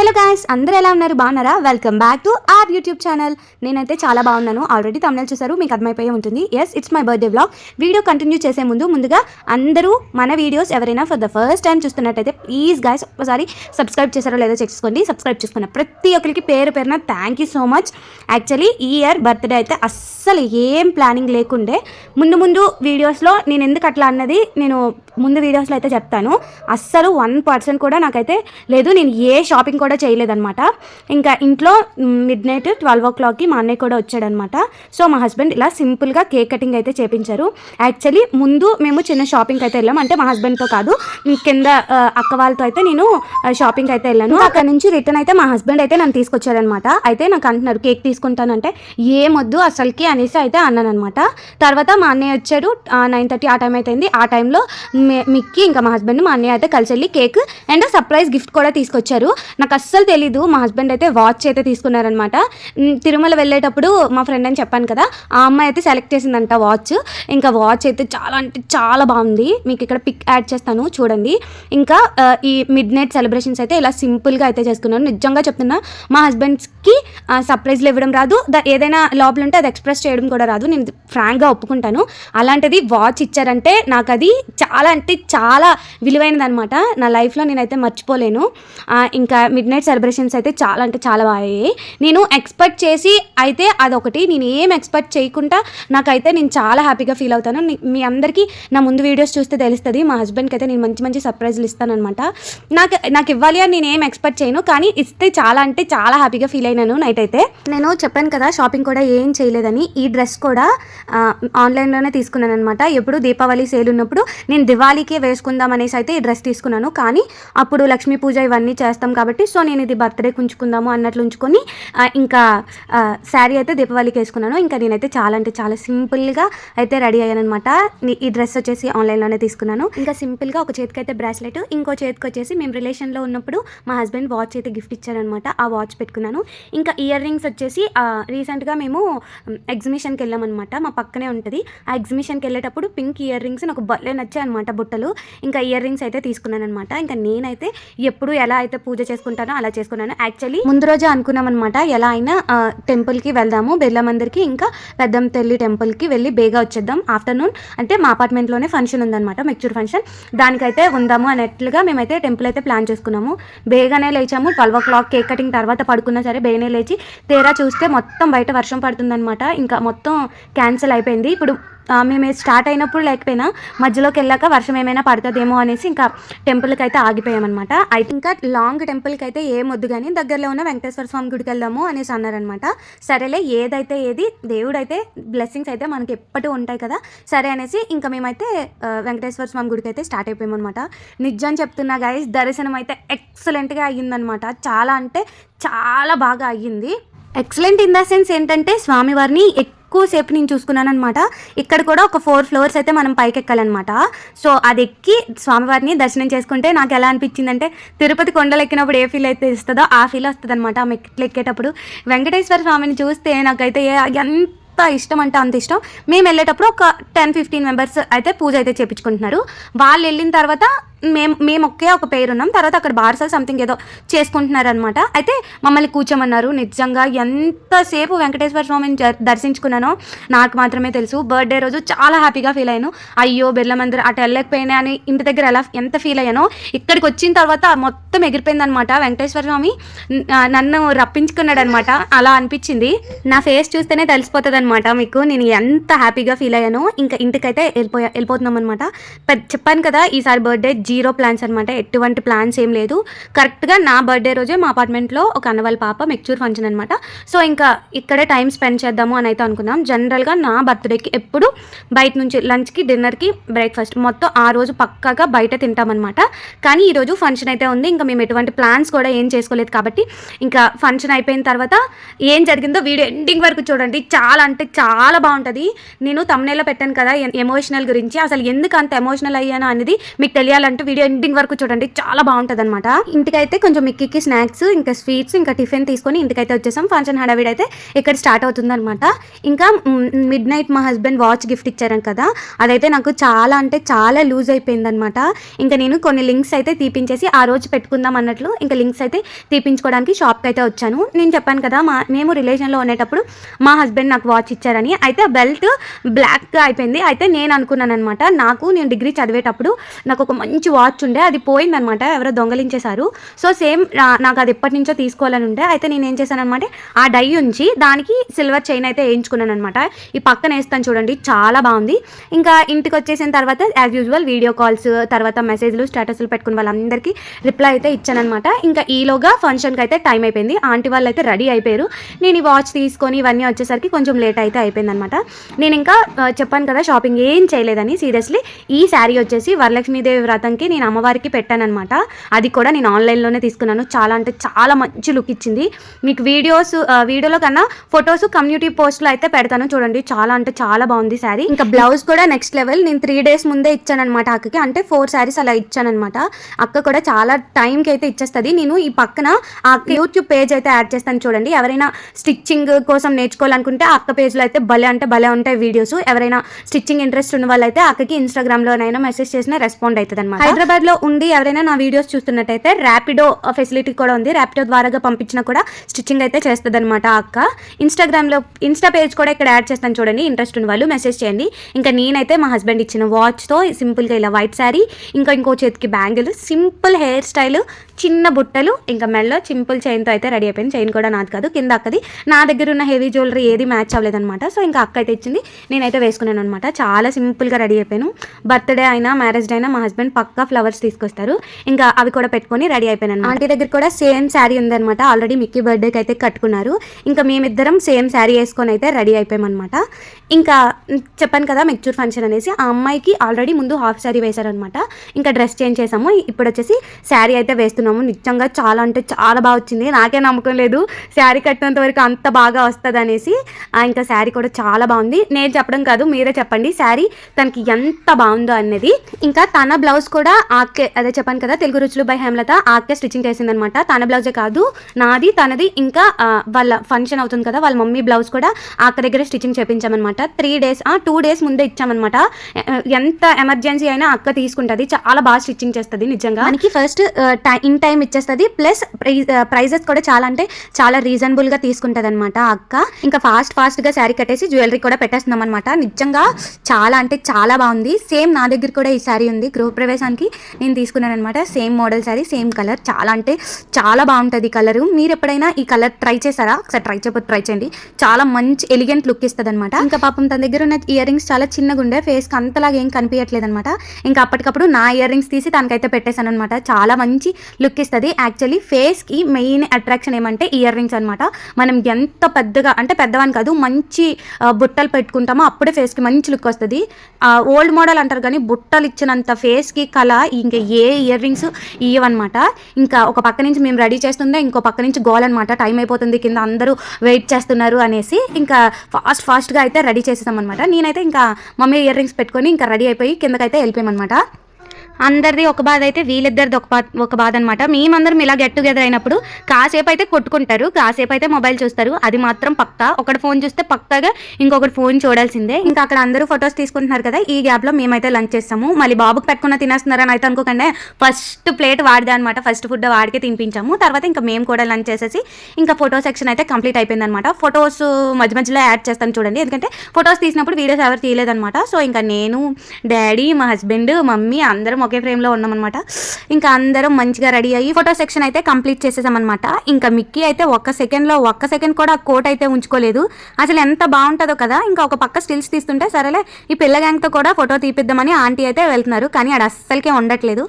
Hello guys అందరూ ఎలా ఉన్నారు? బాగున్నారా? Welcome back to our YouTube channel నేనైతే చాలా బాగున్నాను. ఆల్రెడీ తమిళ చూసారు మీకు అర్థమైపోయి ఉంటుంది. Yes it's my birthday vlog video continue చేసే ముందు ముందుగా అందరూ మన వీడియోస్ ఎవరైనా ఫర్ ద ఫస్ట్ టైం చూస్తున్నట్టయితే ప్లీజ్ గాయస్ ఒకసారి సబ్స్క్రైబ్ చేశారో లేదో చెక్ చేసుకోండి. సబ్స్క్రైబ్ చేసుకున్న ప్రతి ఒక్కరికి పేరు పేరున thank you so much actually ఈ ఇయర్ బర్త్డే అయితే అస్సలు ఏం ప్లానింగ్ లేకుండే. ముందు ముందు వీడియోస్లో నేను ఎందుకు అట్లా అన్నది నేను ముందు వీడియోస్లో అయితే చెప్తాను. అస్సలు వన్ పర్సెంట్ కూడా నాకైతే లేదు. నేను ఏ షాపింగ్ కూడా చేయలేదన్నమాట. ఇంకా ఇంట్లో మిడ్ నైట్ ట్వెల్వ్ ఓ క్లాక్కి మా అన్నయ్య కూడా వచ్చాడనమాట సో మా హస్బెండ్ ఇలా సింపుల్గా కేక్ కటింగ్ అయితే చేపించారు. యాక్చువల్లీ ముందు మేము చిన్న షాపింగ్కి అయితే వెళ్ళాం. అంటే మా హస్బెండ్తో కాదు కింద అక్క వాళ్ళతో అయితే నేను షాపింగ్ అయితే వెళ్ళాను. అక్కడ నుంచి రిటర్న్ అయితే మా హస్బెండ్ అయితే నన్ను తీసుకొచ్చాడనమాట అయితే నాకు అంటున్నారు కేక్ తీసుకుంటానంటే ఏమొద్దు అసలుకి అనేసి అయితే అన్నాను అనమాట తర్వాత మా అన్నయ్య వచ్చాడు నైన్ థర్టీ ఆ టైం అయితే అయింది. ఆ టైంలో మిక్కి ఇంకా మా హస్బెండ్ మా అన్నయ్య అయితే కలిసి వెళ్ళి కేక్ అండ్ సర్ప్రైజ్ గిఫ్ట్ కూడా తీసుకొచ్చారు. నాకు నాకు అస్సలు తెలీదు. మా హస్బెండ్ అయితే వాచ్ అయితే తీసుకున్నారనమాట. తిరుమల వెళ్ళేటప్పుడు మా ఫ్రెండ్ అని చెప్పాను కదా ఆ అమ్మాయి అయితే సెలెక్ట్ చేసిందంట వాచ్. ఇంకా వాచ్ అయితే చాలా అంటే చాలా బాగుంది. మీకు ఇక్కడ పిక్ యాడ్ చేస్తాను చూడండి. ఇంకా ఈ మిడ్ నైట్ సెలబ్రేషన్స్ అయితే ఇలా సింపుల్గా అయితే చేసుకున్నాను నిజంగా చెప్తున్నా మా హస్బెండ్స్కి సర్ప్రైజ్లు ఇవ్వడం రాదు. ఏదైనా లోపల ఉంటే అది ఎక్స్ప్రెస్ చేయడం కూడా రాదు. నేను ఫ్రాంక్గా ఒప్పుకుంటాను. అలాంటిది వాచ్ ఇచ్చారంటే నాకు అది చాలా అంటే చాలా విలువైనది అనమాట నా లైఫ్లో నేనైతే మర్చిపోలేను. ఇంకా మిడ్ నైట్ సెలబ్రేషన్స్ అయితే చాలా అంటే చాలా బాగా అయ్యాయి నేను ఎక్స్పెక్ట్ చేసి అయితే అదొకటి. నేను ఏం ఎక్స్పెక్ట్ చేయకుండా నాకైతే నేను చాలా హ్యాపీగా ఫీల్ అవుతాను. మీ అందరికీ నా ముందు వీడియోస్ చూస్తే తెలుస్తుంది. మా హస్బెండ్కి అయితే నేను మంచి మంచి సర్ప్రైజ్లు ఇస్తానమాట నాకు నాకు ఇవ్వాలి అని నేను ఏం ఎక్స్పెక్ట్ చేయను. కానీ ఇస్తే చాలా అంటే చాలా హ్యాపీగా ఫీల్ అయినాను నైట్ అయితే. నేను చెప్పాను కదా షాపింగ్ కూడా ఏం చేయలేదని. ఈ డ్రెస్ కూడా ఆన్లైన్లోనే తీసుకున్నాను అనమాట ఎప్పుడు దీపావళి సేల్ ఉన్నప్పుడు నేను దివాళీకే వేసుకుందాం అనేసి అయితే ఈ డ్రెస్ తీసుకున్నాను. కానీ అప్పుడు లక్ష్మీ పూజ ఇవన్నీ చేస్తాం కాబట్టి సో నేను ఇది బర్త్డే ఉంచుకుందాము అన్నట్లు ఉంచుకొని ఇంకా శారీ అయితే దీపావళికి వేసుకున్నాను. ఇంకా నేనైతే చాలా అంటే చాలా సింపుల్గా అయితే రెడీ అయ్యాను అనమాట ఈ డ్రెస్ వచ్చేసి ఆన్లైన్లోనే తీసుకున్నాను. ఇంకా సింపుల్గా ఒక చేతికి అయితే బ్రాస్లెట్ ఇంకో చేతికి వచ్చేసి మేము రిలేషన్లో ఉన్నప్పుడు మా హస్బెండ్ వాచ్ అయితే గిఫ్ట్ ఇచ్చారనమాట ఆ వాచ్ పెట్టుకున్నాను. ఇంకా ఇయర్ రింగ్స్ వచ్చేసి రీసెంట్గా మేము ఎగ్జిబిషన్కి వెళ్ళామన్నమాట. మా పక్కనే ఉంటుంది. ఆ ఎగ్జిబిషన్కి వెళ్ళేటప్పుడు పింక్ ఇయర్ రింగ్స్ నాకు భలే నచ్చాయి అనమాట బుట్టలు. ఇంకా ఇయర్ రింగ్స్ అయితే తీసుకున్నాను అనమాట ఇంకా నేనైతే ఎప్పుడు ఎలా అయితే పూజ చేసుకుంటాను అలా చేసుకున్నాను. యాక్చువల్లీ ముందు రోజే అనుకున్నాం అనమాట ఎలా అయినా టెంపుల్కి వెళ్దాము. బిర్లా మందిర్కి ఇంకా పెద్దం తల్లి టెంపుల్కి వెళ్ళి బేగా వచ్చేద్దాం ఆఫ్టర్నూన్. అంటే మా అపార్ట్మెంట్లోనే ఫంక్షన్ ఉందన్నమాట మెక్చూర్ ఫంక్షన్. దానికైతే ఉందాము అన్నట్లుగా మేమైతే టెంపుల్ అయితే ప్లాన్ చేసుకున్నాము. బేగానే లేచాము. Twelve o'clock cake cutting తర్వాత పడుకున్నా సరే బేగానే లేచి తేరా చూస్తే మొత్తం బయట వర్షం పడుతుందన్నమాట. ఇంకా మొత్తం క్యాన్సిల్ అయిపోయింది. ఇప్పుడు మేము స్టార్ట్ అయినప్పుడు లేకపోయినా మధ్యలోకి వెళ్ళాక వర్షం ఏమైనా పడుతుందేమో అనేసి ఇంకా టెంపుల్కి అయితే ఆగిపోయామన్నమాట. అయితే ఇంకా లాంగ్ టెంపుల్కి అయితే ఏ మొద్దు కానీ దగ్గరలో ఉన్న వెంకటేశ్వర స్వామి గుడికి వెళ్దాము అనేసి అన్నారనమాట సరేలే ఏదైతే ఏది దేవుడైతే బ్లెస్సింగ్స్ అయితే మనకి ఎప్పటి ఉంటాయి కదా సరే అనేసి ఇంకా మేమైతే వెంకటేశ్వర స్వామి గుడికి అయితే స్టార్ట్ అయిపోయామన్నమాట. నిజం చెప్తున్నా గాయస్ దర్శనం అయితే ఎక్సలెంట్గా అయ్యిందనమాట చాలా అంటే చాలా బాగా అయ్యింది. ఎక్సలెంట్ ఇన్ ద సెన్స్ ఏంటంటే స్వామివారిని ఎక్కువసేపు నేను చూసుకున్నాను అనమాట ఇక్కడ కూడా ఒక ఫోర్ ఫ్లోర్స్ అయితే మనం పైకి ఎక్కాలన్నమాట సో అది ఎక్కి స్వామివారిని దర్శనం చేసుకుంటే నాకు ఎలా అనిపించిందంటే తిరుపతి కొండలు ఎక్కినప్పుడు ఏ ఫీల్ అయితే ఇస్తుందో ఆ ఫీల్ వస్తుంది అనమాట మెట్లు ఎక్కేటప్పుడు. వెంకటేశ్వర స్వామిని చూస్తే నాకైతే ఎంత ఇష్టం అంటే అంత ఇష్టం. మేము వెళ్ళేటప్పుడు ఒక టెన్ ఫిఫ్టీన్ మెంబర్స్ అయితే పూజ అయితే చేపించుకుంటున్నారు. వాళ్ళు వెళ్ళిన తర్వాత మేము మేము ఒకే ఒక పేరు ఉన్నాం. తర్వాత అక్కడ బార్సల్ సంథింగ్ ఏదో చేసుకుంటున్నారు అనమాట అయితే మమ్మల్ని కూర్చోమన్నారు. నిజంగా ఎంతసేపు వెంకటేశ్వర స్వామిని దర్శించుకున్నానో నాకు మాత్రమే తెలుసు. బర్త్డే రోజు చాలా హ్యాపీగా ఫీల్ అయ్యాను. అయ్యో బిర్లా మందిర్ అటు వెళ్ళకపోయినా అని ఇంటి దగ్గర ఎలా ఎంత ఫీల్ అయ్యానో ఇక్కడికి వచ్చిన తర్వాత మొత్తం ఎగిరిపోయింది అనమాట వెంకటేశ్వర స్వామి. నన్ను రప్పించుకున్నాడు అనమాట అలా అనిపించింది. నా ఫేస్ చూస్తేనే తెలిసిపోతుంది అనమాట మీకు. నేను ఎంత హ్యాపీగా ఫీల్ అయ్యానో. ఇంకా ఇంటికైతే వెళ్ళిపోయా వెళ్ళిపోతున్నాం అనమాట చెప్పాను కదా ఈసారి బర్త్డే జీరో ప్లాన్స్ అనమాట ఎటువంటి ప్లాన్స్ ఏం లేదు. కరెక్ట్గా నా బర్త్డే రోజే మా అపార్ట్మెంట్లో ఒక అన్నవాళ్ళ పాప మెక్చూర్ ఫంక్షన్ అనమాట సో ఇంకా ఇక్కడే టైం స్పెండ్ చేద్దాము అని అయితే అనుకున్నాం. జనరల్గా నా బర్త్డేకి ఎప్పుడు బయట నుంచి లంచ్కి డిన్నర్కి బ్రేక్ఫాస్ట్ మొత్తం ఆ రోజు పక్కాగా బయట తింటామన్నమాట కానీ ఈరోజు ఫంక్షన్ అయితే ఉంది. ఇంకా మేము ఎటువంటి ప్లాన్స్ కూడా ఏం చేసుకోలేదు కాబట్టి ఇంకా ఫంక్షన్ అయిపోయిన తర్వాత ఏం జరిగిందో వీడియో ఎండింగ్ వరకు చూడండి. చాలా అంటే చాలా బాగుంటుంది. నేను తమ్నేలో పెట్టాను కదా ఎమోషనల్ గురించి. అసలు ఎందుకు అంత ఎమోషనల్ అయ్యాను అనేది మీకు తెలియాలంటే అంటే వీడియో ఎండింగ్ వరకు చూడండి. చాలా బాగుంటుంది అనమాట ఇంటికైతే కొంచెం మిక్కీకి స్నాక్స్ ఇంకా స్వీట్స్ ఇంకా టిఫిన్ తీసుకొని ఇంటికైతే వచ్చేసాం. ఫంక్షన్ హడావిడి అయితే ఇక్కడ స్టార్ట్ అవుతుంది అనమాట ఇంకా మిడ్ నైట్ మా హస్బెండ్ వాచ్ గిఫ్ట్ ఇచ్చారని కదా అదైతే నాకు చాలా అంటే చాలా లూజ్ అయిపోయింది అనమాట ఇంకా నేను కొన్ని లింక్స్ అయితే తీపించేసి ఆ రోజు పెట్టుకుందాం అన్నట్లు ఇంకా లింక్స్ అయితే తీపించుకోవడానికి షాప్కి అయితే వచ్చాను. నేను చెప్పాను కదా మా మేము రిలేషన్లో ఉండేటప్పుడు మా హస్బెండ్ నాకు వాచ్ ఇచ్చారని. అయితే బెల్ట్ బ్లాక్గా అయిపోయింది. అయితే నేను అనుకున్నాను అనమాట నాకు నేను డిగ్రీ చదివేటప్పుడు నాకు ఒక మంచి వాచ్ ఉండే అది పోయిందనమాట ఎవరో దొంగలించేశారు. సో సేమ్ నాకు అది ఎప్పటి నుంచో తీసుకోవాలని ఉండే. అయితే నేను ఏం చేశాను అనమాట ఆ డై ఉంచి దానికి సిల్వర్ చైన్ అయితే వేయించుకున్నాను అనమాట ఈ పక్కన వేస్తాను చూడండి చాలా బాగుంది. ఇంకా ఇంటికి వచ్చేసిన తర్వాత యాజ్ యూజువల్ వీడియో కాల్స్ తర్వాత మెసేజ్లు స్టేటస్లు పెట్టుకున్న వాళ్ళందరికీ రిప్లై అయితే ఇచ్చానమాట ఇంకా ఈలోగా ఫంక్షన్కి అయితే టైం అయిపోయింది. ఆంటీ వాళ్ళు అయితే రెడీ అయిపోయారు. నేను ఈ వాచ్ తీసుకొని ఇవన్నీ వచ్చేసరికి కొంచెం లేట్ అయితే అయిపోయింది అనమాట నేను ఇంకా చెప్పాను కదా షాపింగ్ ఏం చేయలేదని సీరియస్లీ ఈ శారీ వచ్చేసి వరలక్ష్మీదేవి వ్రతంకి నేను అమ్మవారికి పెట్టానమాట అది కూడా నేను ఆన్లైన్లోనే తీసుకున్నాను. చాలా అంటే చాలా మంచి లుక్ ఇచ్చింది. మీకు వీడియోస్ వీడియోలో కన్నా ఫొటోస్ కమ్యూనిటీ పోస్ట్లో అయితే పెడతాను చూడండి. చాలా అంటే చాలా బాగుంది శారీ. ఇంకా బ్లౌజ్ కూడా నెక్స్ట్ లెవెల్. నేను త్రీ డేస్ ముందే ఇచ్చానమాట అక్కకి. అంటే ఫోర్ శారీస్ అలా ఇచ్చానమాట అక్క కూడా చాలా టైంకి అయితే ఇచ్చేస్తుంది. నేను ఈ పక్కన ఆ యూట్యూబ్ పేజ్ అయితే యాడ్ చేస్తాను చూడండి. ఎవరైనా స్టిచ్చింగ్ కోసం నేర్చుకోవాలనుకుంటే ఆ అక్క పేజ్లో అయితే భలే అంటే భలే ఉంటాయి వీడియోస్ ఎవరైనా స్టిచ్చింగ్ ఇంట్రెస్ట్ ఉన్న వాళ్ళైతే అక్కకి ఇన్స్టాగ్రామ్లోనైనా మెసేజ్ చేసినా రెస్పాండ్ అవుతుంది అనమాట హైదరాబాద్లో ఉండి ఎవరైనా నా వీడియోస్ చూస్తున్నట్టయితే ర్యాపిడో ఫెసిలిటీ కూడా ఉంది. ర్యాపిడో ద్వారా పంపించినా కూడా స్టిచ్చింగ్ అయితే చేస్తుంది అనమాట అక్క. ఇన్స్టాగ్రామ్లో ఇన్స్టా పేజ్ కూడా ఇక్కడ యాడ్ చేస్తాను చూడండి. ఇంట్రెస్ట్ ఉన్న వాళ్ళు మెసేజ్ చేయండి. ఇంకా నేనైతే మా హస్బెండ్ ఇచ్చిన వాచ్తో సింపుల్గా ఇలా వైట్ శారీ ఇంకా ఇంకో చేతికి బ్యాంగిల్ సింపుల్ హెయిర్ స్టైల్ చిన్న బుట్టలు ఇంకా మెడలో సింపుల్ చైన్తో అయితే రెడీ అయిపోయింది. చైన్ కూడా నాది కాదు కింద అక్కది. నా దగ్గర ఉన్న హెవీ జ్యువెలరీ ఏది మ్యాచ్ అవ్వలేదన్నమాట. సో ఇంకా అక్క అయితే ఇచ్చింది. నేనైతే వేసుకున్నాను అనమాట చాలా సింపుల్గా రెడీ అయిపోయాను. బర్త్డే అయినా మ్యారేజ్ డే అయినా మా హస్బెండ్ పక్క ఫ్లవర్స్ తీసుకొస్తారు. ఇంకా అవి కూడా పెట్టుకొని రెడీ అయిపోయాను ఆంటీ దగ్గర కూడా సేమ్ శారీ ఉందన్నమాట ఆల్రెడీ మిక్కీ బర్త్డేకి అయితే కట్టుకున్నారు. ఇంకా మేమిద్దరం సేమ్ శారీ వేసుకొని అయితే రెడీ అయిపోయామన్నమాట ఇంకా చెప్పాను కదా మెచ్యూర్ ఫంక్షన్ అనేసి ఆ అమ్మాయికి ఆల్రెడీ ముందు హాఫ్ శారీ వేశారనమాట. ఇంకా డ్రెస్ చేంజ్ చేసాము ఇప్పుడు వచ్చేసి శారీ అయితే వేస్తున్నాము. నిజంగా చాలా అంటే చాలా బాగా వచ్చింది. నాకే నమ్మకం లేదు. శారీ కట్టినంత వరకు అంత బాగా వస్తుంది అనేసి ఆ, ఇంకా శారీ కూడా చాలా బాగుంది. నేను చెప్పడం కాదు మీరే చెప్పండి. శారీ తనకి ఎంత బాగుందో అనేది ఇంకా తన బ్లౌజ్ కూడా కూడా ఆకే అదే చెప్పాను కదా తెలుగు రుచులు బై హేమలత ఆకే స్టిచ్చింగ్ చేసిందనమాట. తన బ్లౌజే కాదు నాది తనది ఇంకా వాళ్ళ ఫంక్షన్ అవుతుంది కదా వాళ్ళ మమ్మీ బ్లౌజ్ కూడా ఆక దగ్గర స్టిచ్చింగ్ చేపించామన్నమాట త్రీ డేస్ టూ డేస్ ముందే ఇచ్చామన్నమాట ఎంత ఎమర్జెన్సీ అయినా అక్క తీసుకుంటుంది చాలా బాగా స్టిచ్చింగ్ చేస్తుంది నిజంగా. మనకి ఫస్ట్ ఇన్ టైం ఇచ్చేస్తుంది ప్లస్ ప్రైజెస్ కూడా చాలా అంటే చాలా రీజనబుల్గా తీసుకుంటది అనమాట అక్క ఇంకా ఫాస్ట్ ఫాస్ట్గా శారీ కట్టేసి జ్యువెలరీ కూడా పెట్టేస్తున్నాం అనమాట నిజంగా చాలా అంటే చాలా బాగుంది. సేమ్ నా దగ్గర కూడా ఈ శారీ ఉంది. గృహప్రవేశం దానికి నేను తీసుకున్నాను అనమాట same model sari same colour. చాలా అంటే చాలా బాగుంటుంది కలర్. మీరు ఎప్పుడైనా ఈ కలర్ ట్రై చేశారా? ఒకసారి ట్రై చేయకపోతే ట్రై చేయండి. చాలా మంచి ఎలిగెంట్ లుక్ ఇస్తుంది అనమాట ఇంకా పాపం తన దగ్గర ఉన్న ఇయర్ రింగ్స్ చాలా చిన్నగా ఉండే. ఫేస్కి అంతలాగా ఏం కనిపించట్లేదు అనమాట ఇంకా అప్పటికప్పుడు నా ఇయర్ రింగ్స్ తీసి తనకైతే పెట్టేశాను అనమాట చాలా మంచి లుక్ ఇస్తుంది. యాక్చువల్లీ ఫేస్కి మెయిన్ అట్రాక్షన్ ఏమంటే ఇయర్ రింగ్స్ అనమాట మనం ఎంత పెద్దగా అంటే పెద్దవాని కాదు మంచి బుట్టలు పెట్టుకుంటామో అప్పుడే ఫేస్కి మంచి లుక్ వస్తుంది. ఓల్డ్ మోడల్ అంటారు కానీ బుట్టలు ఇచ్చినంత ఫేస్ అలా ఇంకా ఏ ఇయర్ రింగ్స్ ఇవ్వనమాట ఇంకా ఒక పక్క నుంచి మేము రెడీ చేస్తుందే ఇంకో పక్క నుంచి గోల్ అనమాట టైం అయిపోతుంది కింద అందరూ వెయిట్ చేస్తున్నారు అనేసి ఇంకా ఫాస్ట్ ఫాస్ట్గా అయితే రెడీ చేసేసాం అనమాట నేనైతే ఇంకా మమ్మీ ఇయర్ రింగ్స్ పెట్టుకొని ఇంకా రెడీ అయిపోయి కిందకైతే వెళ్ళిపోయామన్నమాట. అందరిది ఒక బాధ అయితే వీళ్ళిద్దరిది ఒక బాధ ఒక బాధ అనమాట మేమందరం ఇలా గెట్ టుగెదర్ అయినప్పుడు కాసేపు అయితే కొట్టుకుంటారు కాసేపు అయితే మొబైల్ చూస్తారు. అది మాత్రం పక్కా. ఒకటి ఫోన్ చూస్తే పక్కాగా ఇంకొకటి ఫోన్ చూడాల్సిందే. ఇంకా అక్కడ అందరూ ఫొటోస్ తీసుకుంటున్నారు కదా ఈ గ్యాప్లో మేమైతే లంచ్ చేస్తాము. మళ్ళీ బాబుకి పెట్టుకున్న తినేస్తున్నారని అయితే అనుకోకుండా. ఫస్ట్ ప్లేట్ వాడిదే అనమాట ఫస్ట్ ఫుడ్ వాడికే తినిపించాము. తర్వాత ఇంకా మేము కూడా లంచ్ చేసేసి ఇంకా ఫోటో సెక్షన్ అయితే కంప్లీట్ అయిపోయింది అనమాట ఫొటోస్ మధ్య మధ్యలో యాడ్ చేస్తాను చూడండి. ఎందుకంటే ఫొటోస్ తీసినప్పుడు వీడియోస్ ఎవరు తీయలేదన్నమాట. సో ఇంకా నేను డాడీ మా హస్బెండ్ మమ్మీ అందరం ఒకే ఫ్రేమ్లో ఉన్నామన్నమాట. ఇంకా అందరం మంచిగా రెడీ అయ్యి ఫోటో సెక్షన్ అయితే కంప్లీట్ చేసేసామన్నమాట. ఇంకా మిక్కీ అయితే ఒక్క సెకండ్లో ఒక్క సెకండ్ కూడా ఆ కోట్ అయితే ఉంచుకోలేదు. అసలు ఎంత బాగుంటుందో కదా. ఇంకా ఒక పక్క స్టిల్స్ తీస్తుంటే సరేలే ఈ పిల్ల గ్యాంగ్తో కూడా ఫోటో తీపిద్దామని ఆంటీ అయితే వెళ్తున్నారు. కానీ ఆడ అస్సలకే ఉండట్లేదు.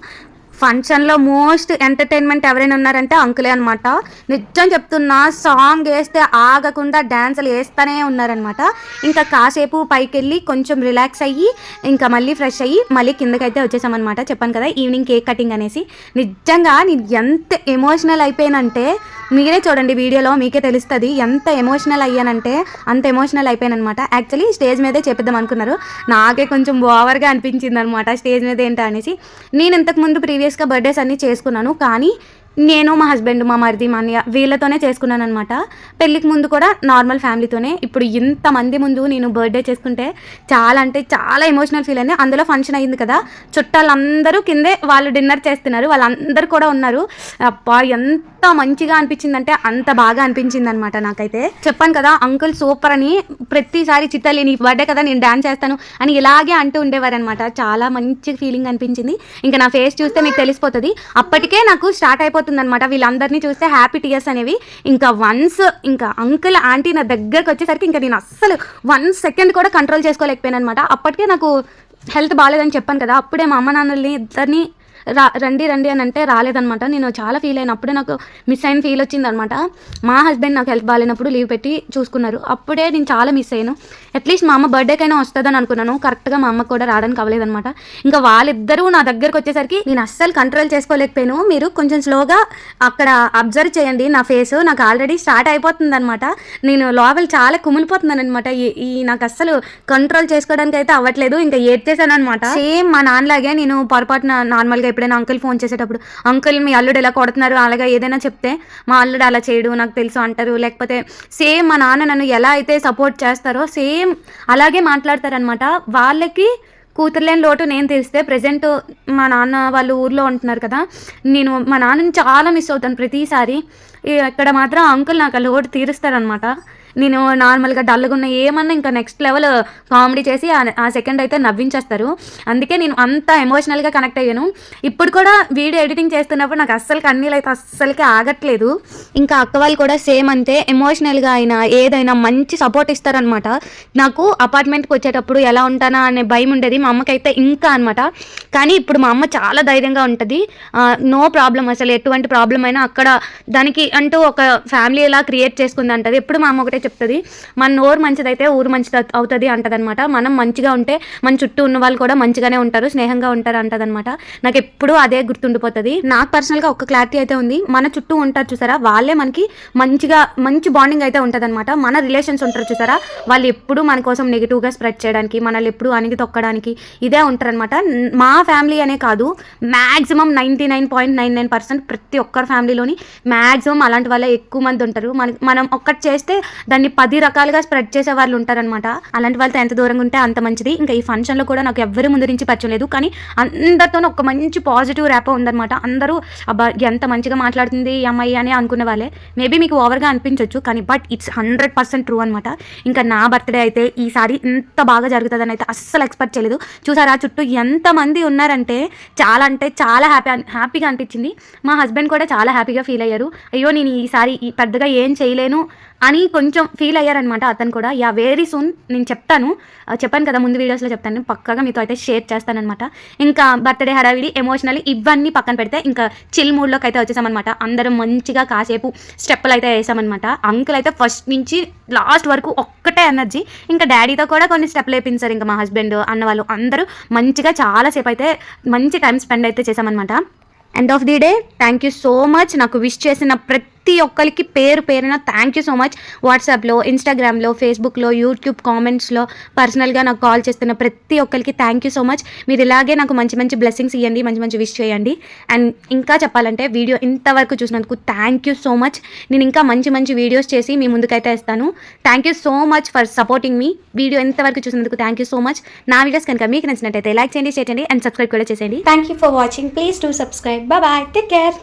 ఫంక్షన్లో మోస్ట్ ఎంటర్టైన్మెంట్ ఎవరైనా ఉన్నారంటే అంకులే అనమాట నిజం చెప్తున్నా సాంగ్ వేస్తే ఆగకుండా డ్యాన్సులు వేస్తూనే ఉన్నారనమాట ఇంకా కాసేపు పైకి వెళ్ళి కొంచెం రిలాక్స్ అయ్యి ఇంకా మళ్ళీ ఫ్రెష్ అయ్యి మళ్ళీ కిందకైతే వచ్చేసామన్నమాట. చెప్పాను కదా ఈవినింగ్ కేక్ కటింగ్ అనేసి. నిజంగా నేను ఎంత ఎమోషనల్ అయిపోయానంటే మీరే చూడండి వీడియోలో మీకే తెలుస్తుంది ఎంత ఎమోషనల్ అయ్యానంటే అంత ఎమోషనల్ అయిపోయాను అనమాట యాక్చువల్లీ స్టేజ్ మీదే చెప్పిద్దాం అనుకున్నారు. నాకే కొంచెం ఓవర్గా అనిపించింది అనమాట స్టేజ్ మీద ఏంటో అనేసి. నేను ఇంతకుముందు ప్రీవియస్గా బర్త్డేస్ అన్నీ చేసుకున్నాను. కానీ నేను మా హస్బెండ్ మా మరిది మా అన్నయ్య వీళ్ళతోనే చేసుకున్నాను అనమాట పెళ్ళికి ముందు కూడా నార్మల్ ఫ్యామిలీతోనే ఇప్పుడు ఇంతమంది ముందు నేను బర్త్డే చేసుకుంటే చాలా అంటే చాలా ఎమోషనల్ ఫీల్ అయింది. అందులో ఫంక్షన్ అయింది కదా. చుట్టాలందరూ కిందే వాళ్ళు డిన్నర్ చేస్తున్నారు. వాళ్ళందరూ కూడా ఉన్నారు. అబ్బా ఎంత ఎంత మంచిగా అనిపించిందంటే అంత బాగా అనిపించింది అనమాట నాకైతే. చెప్పాను కదా అంకుల్ సూపర్ అని ప్రతిసారి చిత్తలి నీ బర్త్డే కదా నేను డాన్స్ చేస్తాను అని ఇలాగే అంటూ ఉండేవారు అనమాట చాలా మంచి ఫీలింగ్ అనిపించింది. ఇంకా నా ఫేస్ చూస్తే మీకు తెలిసిపోతుంది. అప్పటికే నాకు స్టార్ట్ అయిపోతుంది అనమాట వీళ్ళందరినీ చూస్తే హ్యాపీ టీయర్స్ అనేవి. ఇంకా వన్స్ ఇంకా అంకుల్ ఆంటీ నా దగ్గరకు వచ్చేసరికి ఇంకా నేను అస్సలు వన్ సెకండ్ కూడా కంట్రోల్ చేసుకోలేకపోయాను అనమాట అప్పటికే నాకు హెల్త్ బాగాలేదని చెప్పాను కదా అప్పుడే మా అమ్మ నాన్నల్ని ఇద్దరిని రా రండి రండి అని అంటే రాలేదనమాట నేను చాలా ఫీల్ అయినప్పుడే నాకు మిస్ అయిన ఫీల్ వచ్చిందనమాట మా హస్బెండ్ నాకు హెల్త్ బాగాలేనప్పుడు లీవ్ పెట్టి చూసుకున్నారు. అప్పుడే నేను చాలా మిస్ అయ్యాను. అట్లీస్ట్ మా అమ్మ బర్త్డేకైనా వస్తుందని అనుకున్నాను. కరెక్ట్గా మా అమ్మ కూడా రావడానికి అవ్వలేదనమాట ఇంకా వాళ్ళిద్దరూ నా దగ్గరకు వచ్చేసరికి నేను అస్సలు కంట్రోల్ చేసుకోలేకపోయాను. మీరు కొంచెం స్లోగా అక్కడ అబ్జర్వ్ చేయండి. నా ఫేస్ నాకు ఆల్రెడీ స్టార్ట్ అయిపోతుంది అనమాట నేను లోపల చాలా కుమిలిపోతున్నాను అనమాట ఈ నాకు అస్సలు కంట్రోల్ చేసుకోవడానికి అయితే అవ్వట్లేదు. ఇంకా ఏడ్చేసాను అనమాట సేమ్ మా నాన్నలాగే నేను పొరపాటున నార్మల్గా ఎప్పుడైనా అంకుల్ ఫోన్ చేసేటప్పుడు అంకుల్ మీ అల్లుడు ఎలా కొడుతున్నారు? అలాగా ఏదైనా చెప్తే మా అల్లుడు అలా చేయడు నాకు తెలుసు అంటారు. లేకపోతే సేమ్ మా నాన్న నన్ను ఎలా అయితే సపోర్ట్ చేస్తారో సేమ్ అలాగే మాట్లాడతారనమాట వాళ్ళకి కూతురులేని లోటు నేను తెలిస్తే ప్రజెంట్ మా నాన్న వాళ్ళు ఊర్లో ఉంటున్నారు కదా నేను మా నాన్నని చాలా మిస్ అవుతాను ప్రతిసారి. ఇక్కడ మాత్రం అంకుల్ నాకు ఆ లోటు తీరుస్తారనమాట నేను నార్మల్గా డల్గా ఉన్న ఏమన్నా ఇంకా నెక్స్ట్ లెవెల్ కామెడీ చేసి ఆ సెకండ్ అయితే నవ్వించేస్తారు. అందుకే నేను అంత ఎమోషనల్గా కనెక్ట్ అయ్యాను. ఇప్పుడు కూడా వీడియో ఎడిటింగ్ చేస్తున్నప్పుడు నాకు అస్సలు కన్నీళ్ళు అయితే అస్సలకి ఆగట్లేదు. ఇంకా అక్క వాళ్ళు కూడా సేమ్ అంతే ఎమోషనల్గా అయినా ఏదైనా మంచి సపోర్ట్ ఇస్తారనమాట నాకు అపార్ట్మెంట్కి వచ్చేటప్పుడు ఎలా ఉంటానా అనే భయం ఉండేది మా అమ్మకైతే ఇంకా అనమాట కానీ ఇప్పుడు మా అమ్మ చాలా ధైర్యంగా ఉంటుంది. నో ప్రాబ్లం అసలు ఎటువంటి ప్రాబ్లం అయినా అక్కడ దానికి అంటూ ఒక ఫ్యామిలీ ఎలా క్రియేట్ చేసుకుంది అంటది ఎప్పుడు మా అమ్మ ఒకటే చెప్తుంది. మన నోరు మంచిదైతే ఊరు మంచిది అవుతుంది అంటదనమాట. మనం మంచిగా ఉంటే మన చుట్టూ ఉన్న వాళ్ళు కూడా మంచిగానే ఉంటారు స్నేహంగా ఉంటారు అంటదనమాట. నాకు ఎప్పుడూ అదే గుర్తుండిపోతుంది. నాకు పర్సనల్గా ఒక క్లారిటీ అయితే ఉంది. మన చుట్టూ ఉంటారు చూసారా? వాళ్ళే మనకి మంచిగా మంచి బాండింగ్ అయితే ఉంటుందన్నమాట మన రిలేషన్స్ ఉంటారు చూసారా? వాళ్ళు ఎప్పుడు మన కోసం నెగిటివ్గా స్ప్రెడ్ చేయడానికి మనల్ని ఎప్పుడు అణిగి తొక్కడానికి ఇదే ఉంటారనమాట. మా ఫ్యామిలీ అనే కాదు maximum ninety nine point nine nine percent ప్రతి ఒక్కరి ఫ్యామిలీలోని మ్యాక్సిమం అలాంటి వాళ్ళే ఎక్కువ మంది ఉంటారు. మన మనం ఒక్కటి చేస్తే దాన్ని పది రకాలుగా స్ప్రెడ్ చేసే వాళ్ళు ఉంటారనమాట అలాంటి వాళ్ళతో ఎంత దూరంగా ఉంటే అంత మంచిది. ఇంకా ఈ ఫంక్షన్లో కూడా నాకు ఎవ్వరు ముందు నుంచి పరిచయం లేదు. కానీ అందరితోనే ఒక మంచి పాజిటివ్ ర్యాప్ ఉందన్నమాట. అందరూ అబ్బా ఎంత మంచిగా మాట్లాడుతుంది ఈ అమ్మాయి అని అనుకునే వాళ్ళే. మేబీ మీకు ఓవర్గా అనిపించవచ్చు కానీ but it's hundred percent true అనమాట ఇంకా నా బర్త్డే అయితే ఈసారి ఇంత బాగా జరుగుతుందని అయితే అస్సలు ఎక్స్పెక్ట్ చేయలేదు. చూసారా చుట్టూ ఎంతమంది ఉన్నారంటే చాలా అంటే చాలా హ్యాపీ హ్యాపీగా అనిపించింది. మా హస్బెండ్ కూడా చాలా హ్యాపీగా ఫీల్ అయ్యారు. అయ్యో నేను ఈసారి పెద్దగా ఏం చేయలేను. అని కొంచెం ఫీల్ అయ్యారనమాట అతను కూడా యా వెరీ సూన్ నేను చెప్తాను. చెప్పాను కదా ముందు వీడియోస్లో చెప్తాను. పక్కగా మీతో అయితే షేర్ చేస్తానమాట ఇంకా బర్త్డే హడావిడి ఎమోషనల్ ఇవన్నీ పక్కన పెడితే ఇంకా చిల్ మూడ్లోకి అయితే వచ్చేసామన్నమాట. అందరం మంచిగా కాసేపు స్టెప్పులు అయితే వేసామన్నమాట. అంకుల్ అయితే ఫస్ట్ నుంచి లాస్ట్ వరకు ఒక్కటే ఎనర్జీ ఇంకా డాడీతో కూడా కొన్ని స్టెప్లు వేపించారు. ఇంకా మా హస్బెండ్ అన్న వాళ్ళు అందరూ మంచిగా చాలాసేపు అయితే మంచి టైం స్పెండ్ అయితే చేసామన్నమాట. End of the day thank you so much నాకు విష్ చేసిన ప్రతి ప్రతి ఒక్కరికి పేరు పేరున థ్యాంక్ యూ సో మచ్ వాట్సాప్లో ఇన్స్టాగ్రామ్లో ఫేస్బుక్లో యూట్యూబ్ కామెంట్స్లో పర్సనల్గా నాకు కాల్ చేస్తున్న ప్రతి ఒక్కరికి థ్యాంక్ యూ సో మచ్ మీరు ఇలాగే నాకు మంచి మంచి బ్లెస్సింగ్స్ ఇవ్వండి మంచి మంచి విష్ చేయండి. అండ్ ఇంకా చెప్పాలంటే వీడియో ఇంతవరకు చూసినందుకు థ్యాంక్ యూ సో మచ్ నేను ఇంకా మంచి మంచి వీడియోస్ చేసి మీ ముందుకైతే ఇస్తాను. Thank you so much for supporting me video ఇంతవరకు చూసినందుకు థ్యాంక్ యూ సో మచ్ నా వీడియోస్ కనుక మీకు నచ్చినట్టయితే లైక్ చేయండి చేయండి అండ్ సబ్స్క్రైబ్ కూడా చేసేయండి. Thank you for watching please to subscribe bye take care